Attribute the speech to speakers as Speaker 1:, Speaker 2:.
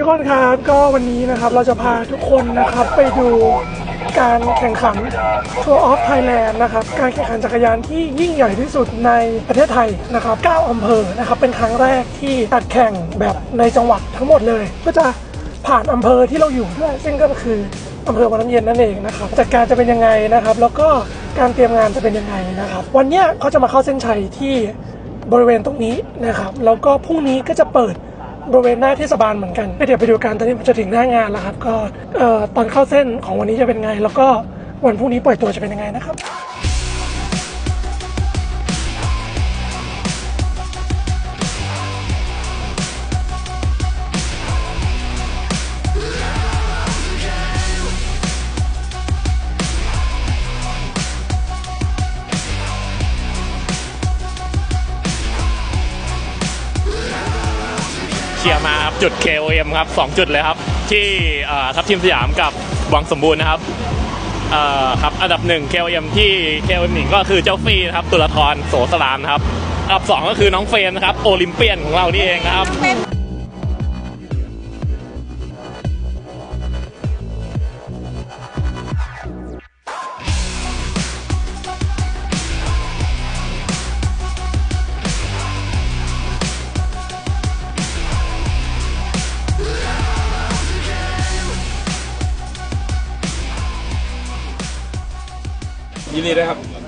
Speaker 1: ทุกคนครับก็วันนี้นะครับเราจะพาทุกคนนะครับไปดูการแข่งขัน Tour of Thailand นะครับการแข่งขันจักรยานที่ยิ่งใหญ่ที่สุดในประเทศไทยนะครับ 9อำเภอนะครับเป็นครั้งแรกที่จัดแข่งแบบในจังหวัดทั้งหมดเลย ก็จะผ่านอำเภอที่เราอยู่ด้วยซึ่งก็คืออำเภอวังน้ำเย็นนั่นเองนะครับจัดการจะเป็นยังไงนะครับ แล้วก็การเตรียมงานจะเป็นยังไงนะครับ วันนี้เขาจะมาเข้าเส้นชัยที่บริเวณตรงนี้นะครับแล้วก็พรุ่งนี้ก็จะเปิด บริเวณหน้าเทศบาลเหมือนกันเดี๋ยวไปดูกันตอนนี้มันจะถึงหน้างานแล้วครับ ก็ตอนเข้าเส้นของวันนี้จะเป็นไง แล้วก็วันพรุ่งนี้ปล่อยตัวจะเป็นยังไงนะครับ
Speaker 2: เชียร์มาครับจุด KOM ครับสองจุดเลยครับ ที่ทัพทีมสยามกับวังสมบูรณ์นะครับครับอันดับหนึ่ง KOM ที่ KOM หนึ่งก็คือเจ้าฟรีนะครับตุลทรโสสลามนครับอันดับสองก็คือน้องเฟรนนะครับโอลิมเปียนของเรานี่เองครับ
Speaker 3: ยินดีด้วยครับ